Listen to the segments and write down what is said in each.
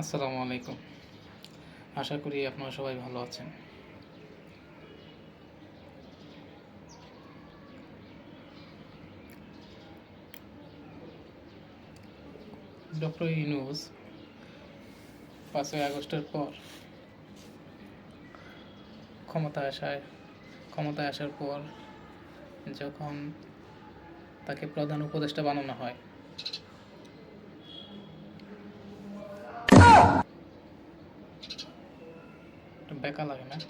আসসালামু আলাইকুম। আশা করি আপনারা সবাই ভালো আছেন। ডক্টর ইউনুস পাঁচই আগস্টের পর ক্ষমতায় আসায় ক্ষমতায় আসার পর যখন তাকে প্রধান উপদেষ্টা বানানো হয় লাগে না।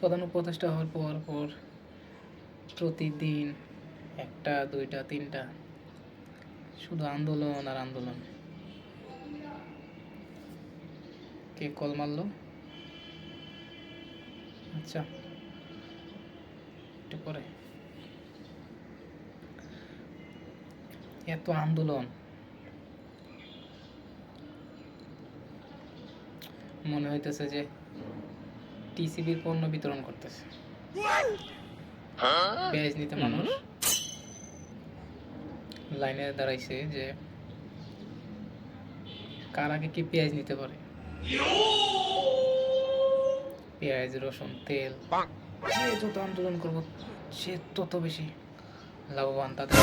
প্রধান উপদেষ্টা হওয়ার পর পর প্রতিদিন একটা, দুইটা, তিনটা। শুধু আন্দোলন আর আন্দোলন। কে কল মারলো? আচ্ছা। একটু পরে। এত আন্দোলন। মনে হইতেছে যে টিসিবির পণ্য বিতরণ করতেছে। পেঁয়াজ নিতে মানুষ। লাইনে দাঁড়াইছে যে কার আগে কি পেঁয়াজ নিতে পারে? পেঁয়াজ রসুন তেল। যে যত আন্দোলন করব সে তত বেশি লাভবান তাদের।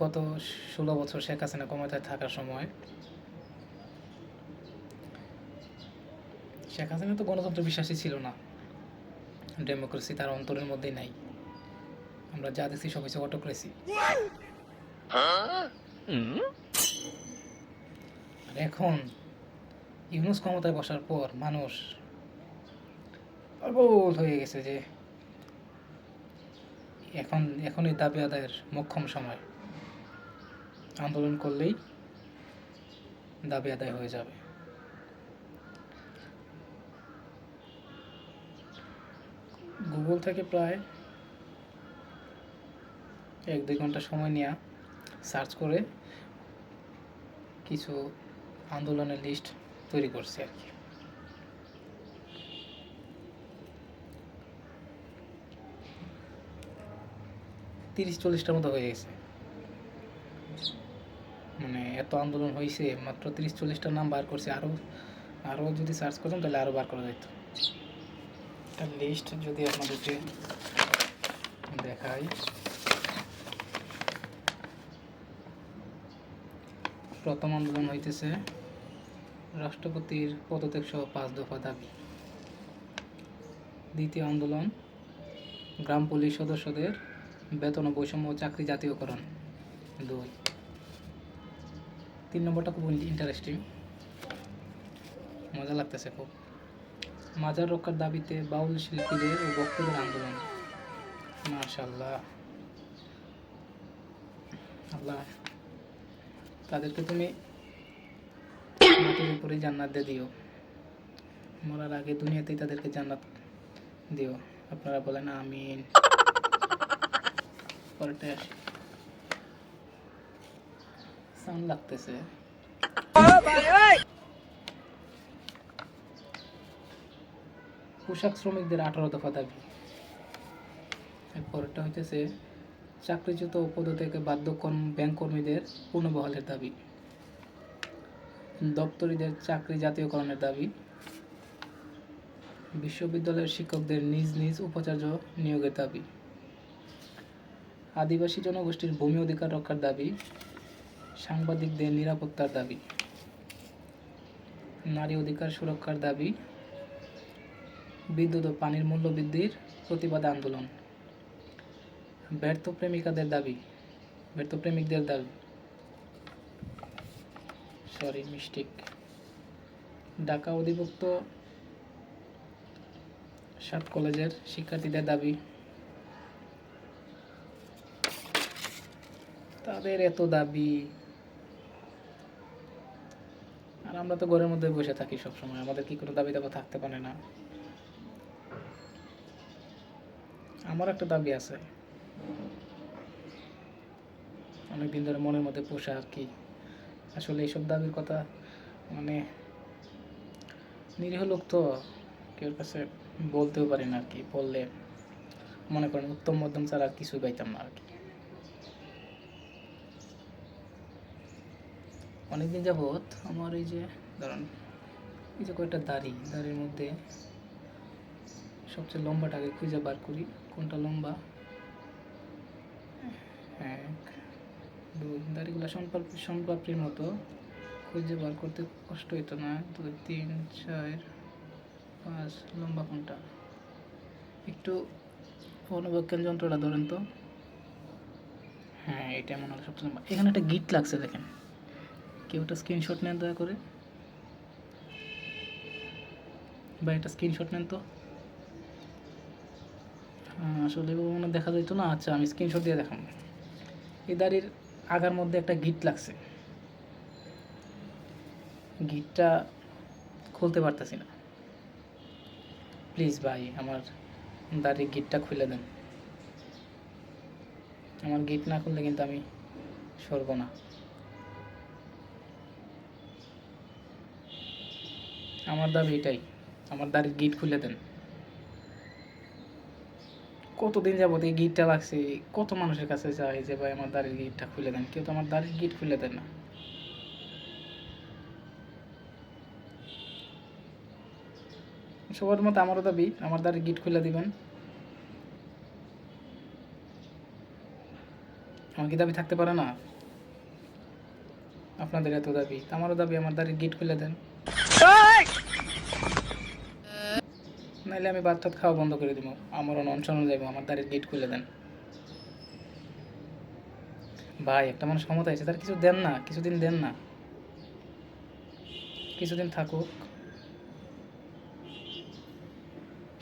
গত ষোলো বছর শেখ হাসিনা ক্ষমতায় থাকার সময় শেখ হাসিনা তো গণতন্ত্র বিশ্বাসী ছিল না। ডেমোক্রেসি তার অন্তরের মধ্যে নাই। আমরা যা দেখছি সব অটোক্রেসি আর এখন ইউনুস ক্ষমতায় বসার পর মানুষ পাগল হয়ে গেছে যে এখন এখনই দাবি আদায়ের মোক্ষম সময়। আন্দোলন করলেই দাবি আদায় হয়ে যাবে। গুগল থেকে প্রায় এক দুই ঘণ্টা সময় নেওয়া সার্চ করে কিছু আন্দোলনের লিস্ট তৈরি করছে আর কি। তিরিশ চল্লিশটার মতো হয়ে গেছে। মানে এত আন্দোলন হয়েছে মাত্র তিরিশ চল্লিশটা নাম বার করছে আরও আরও যদি সার্চ করতাম তাহলে আরও বার করা যেত একটা লিস্ট যদি আপনাদেরকে দেখাই। প্রথম আন্দোলন হইতেছে রাষ্ট্রপতির পদত্যাগ সহ পাঁচ দফা দাবি। দ্বিতীয় আন্দোলন, গ্রাম পুলিশ সদস্যদের বেতন বৈষম্য চাকরি জাতীয়করণ। দুই তিন নম্বরটা খুব ইন্টারেস্টিং মজা লাগতেছে খুব। মাজার রক্ষার দাবিতে বাউল শিল্পীদের ও ভক্তদের আন্দোলন। মাশাল্লাহ আল্লাহ। তাদেরকে তুমি মাটির উপরেই জান্নাত দিয়ে দিও। মরার আগে দুনিয়াতেই তাদেরকে জান্নাত দিও। আপনারা বলেন আমিন। পরেরটায় আসি। সাউন্ড লাগতেছে। পোশাক শ্রমিকদের আঠারো দফা দাবি। এরপরটা হইতেছে, চাকরিচ্যুত বাধ্য ব্যাংক কর্মীদের দাবি। দপ্তরিদের চাকরি জাতীয়করণের দাবি। বিশ্ববিদ্যালয়ের শিক্ষকদের নিজ নিজ উপাচার্য নিয়োগের দাবি। আদিবাসী জনগোষ্ঠীর ভূমি অধিকার রক্ষার দাবি। সাংবাদিকদের নিরাপত্তার দাবি। নারী অধিকার সুরক্ষার দাবি। বিদ্যুৎ ও পানির মূল্য বৃদ্ধির প্রতিবাদ আন্দোলন। ব্যর্থ প্রেমিকাদের দাবি। ব্যর্থ প্রেমিকদের দাবি। সরি মিস্টেক ঢাকা অধিভুক্ত সাত কলেজের শিক্ষার্থীদের দাবি। তাদের এত দাবি। আর আমরা তো ঘরের মধ্যে বসে থাকি সব সময় আমাদের কি কোনো দাবি দাবা থাকতে পারে না। আমার একটা দাবি আছে। অনেকদিন ধরে মনের মধ্যে পোষা আর কি। আসলে এইসব দাবির কথা মানে নিরীহ লোক তো কেউ কাছে বলতেও পারি না আর কি। বললে মনে করেন উত্তম মধ্যম ছাড়া আর কিছুই পাইতাম না আর কি। অনেকদিন যাবৎ আমার এই যে ধরুন এই যে কয়েকটা দাড়ি, দাড়ির মধ্যে সবচেয়ে লম্বাটাকে খুঁজে বার করি, কোনটা লম্বা? এক, দুই, দাড়িগুলো সোনপাপড়ি সোনপাপড়ির মতো, খুঁজে বার করতে কষ্ট হইতো না। দুই, তিন, চার, পাঁচ, লম্বা কোনটা? একটু অনুবক্ষণ যন্ত্রটা ধরেন তো। হ্যাঁ এটা মনে হয় সবচেয়ে লম্বা। এখানে একটা গিট লাগছে দেখেন। কেউ একটা স্ক্রিনশট নেন দয়া করে। বা একটা স্ক্রিনশট নেন তো। আসলে মনে দেখা যাইতো না। আচ্ছা আমি স্ক্রিনশট দিয়ে দেখাম। এই দাড়ির আগার মধ্যে একটা গিট লাগছে। গিটটা খুলতে পারতেছি না। প্লিজ ভাই, আমার দাড়ির গিটটা খুলে দেন। আমার গিট না খুললে কিন্তু আমি সরব না। আমার দাবি এটাই। আমার দাড়ির গিট খুলে দেন। কতদিন যাবত এই গিটটা লাগছে? কত মানুষের কাছে যায় যে ভাই আমার দাড়ির গিটটা খুলে দেন? কেউ তো আমার দাড়ির গিট খুলে দেন না। সবার মতো আমারও দাবি, আমার দাড়ির গিট খুলে দিবেন। আমার কি দাবি থাকতে পারে না? আপনাদের এত দাবি। আমারও দাবি, আমার দাড়ির গিট খুলে দেন। নাইলে আমি ভাত টাত খাওয়া বন্ধ করে দিব। আমার অনশন যাব আমার দাঁড়িয়ে গেট খুলে দেন। ভাই, একটা মানুষ ক্ষমতা আছে, তার কিছু দেন না, কিছুদিন দেন না। কিছুদিন থাকুক।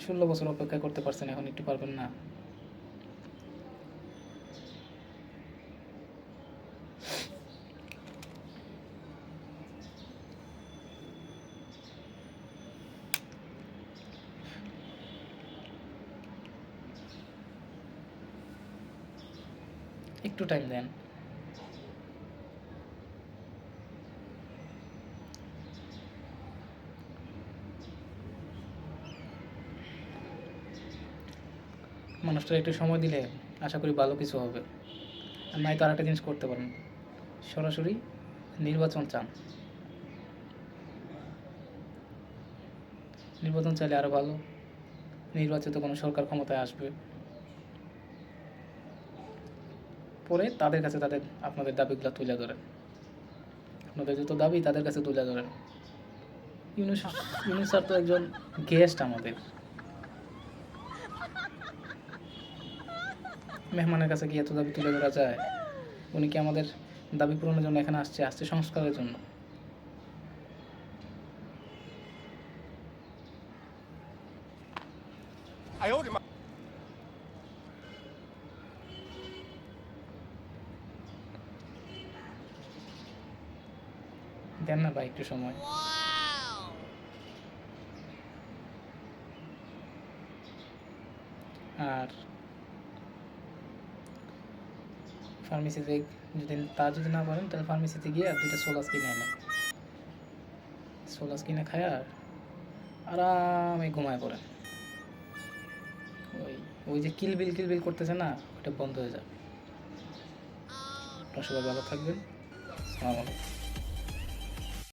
ষোলো বছর অপেক্ষা করতে পারছেন, এখন একটু পারবেন না। একটু টাইম দেন। মানুষটার একটু সময় দিলে আশা করি ভালো কিছু হবে। আর নাই তো আরেকটা জিনিস করতে পারেন। সরাসরি নির্বাচন চান। নির্বাচন চাইলে আরও ভালো। নির্বাচিত কোনো সরকার ক্ষমতায় আসবে। পরে তাদের কাছে তাদের, আপনাদের দাবিগুলো তুলে ধরেন। আপনাদের যত দাবি, তাদের কাছে তুলে ধরেন। ইউনুস স্যার তো একজন গেস্ট আমাদের। মেহমানের কাছে গিয়ে এত দাবি তুলে ধরা যায়। উনি কি আমাদের দাবি পূরণের জন্য এখানে আসছে আসছে সংস্কারের জন্য? দেন না ভাই একটু সময়। আর ফার্মেসিতে যদি তা যদি না পারেন তাহলে ফার্মেসিতে গিয়ে আর দুইটা সোলাস কিনে এনে সোলাস কিনে খায় আর আরামে ঘুমায় পড়ে। ওই ওই যে কিলবিল কিলবিল করতেছে না ওটা বন্ধ হয়ে যাবে আপনার সবাই ভালো থাকবেন। আসসালামু আলাইকুম।